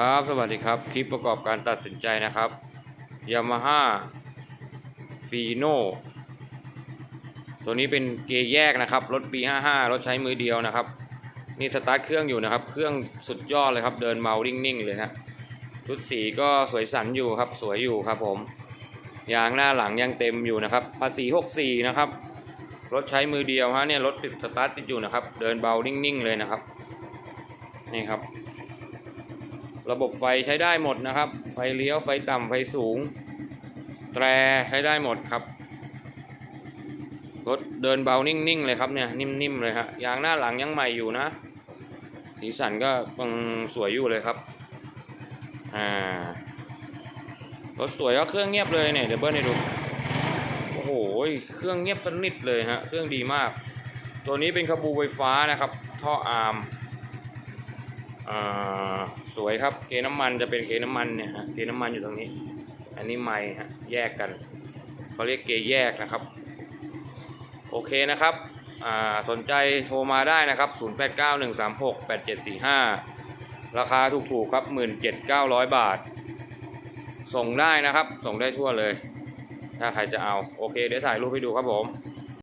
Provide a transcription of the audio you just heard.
ครับ สวัสดีครับ คลิปประกอบการตัดสินใจนะครับยามาฮ่าฟีโนตัวนี้เป็นเกียร์แยกนะครับ รถปี 55 รถใช้มือเดียวนะครับ นี่สตาร์ทเครื่องอยู่นะครับ เครื่องสุดยอดเลยครับ เดินเมานิ่งๆเลยฮะชุดสีก็สวยสันอยู่ครับ สวยอยู่ครับผม ยางหน้าหลังยังเต็มอยู่นะครับ ภาษี 64 นะครับ รถใช้มือเดียวฮะเนี่ยรถติดสตาร์ทติดอยู่นะครับ เดินเบานิ่งๆเลยนะครับ นี่ครับ ระบบไฟใช้ได้หมดนะครับ ไฟเลี้ยวไฟต่ำไฟสูง แตรใช้ได้หมดครับรถเดินเบานิ่งๆเลยครับเนี่ยนิ่มๆเลยฮะยางหน้าหลังยังใหม่อยู่นะ สีสันก็ยังสวยอยู่เลยครับอ่ารถสวยก็เครื่องเงียบเลยเนี่ยเดี๋ยวเบิ้ลให้ดูโอ้โหเครื่องเงียบสนิทเลยฮะเครื่องดีมาก ตัวนี้เป็นขบูไฟฟ้านะครับ ท่ออาร์ม สวยครับเกน้ำมันจะเป็นเกน้ำมันเนี่ยฮะเกน้ำมันอยู่ตรงนี้ อันนี้ไม้ฮะแยกกันเขาเรียกเกแยกนะครับ โอเคนะครับอ่าสนใจโทรมาได้นะครับ 0891368745 ราคาถูกๆครับ 17,900 บาท ส่งได้นะครับ ส่งได้ทั่วเลย ถ้าใครจะเอา โอเค เดี๋ยวถ่ายรูปให้ดูครับผม